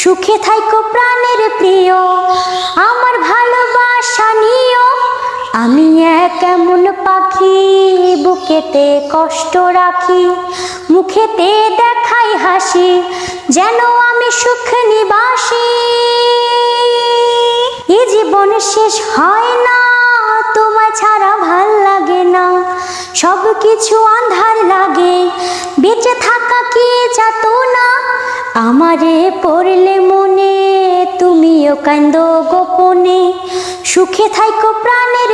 সুখে থাইকো প্রাণের প্রিয়, আমার ভালোবাসা নিও। আমি এক এমন পাখি, বুকেতে কষ্ট রাখি, মুখেতে দেখাই হাসি, যেন আমি সুখ নিবাসী। এ জীবন শেষ হয় না তোমার ছাড়া ভালো লাগে না সব কিছু আন্ধার লাগে কান্দ গোপনে সুখে থাইকো প্রাণের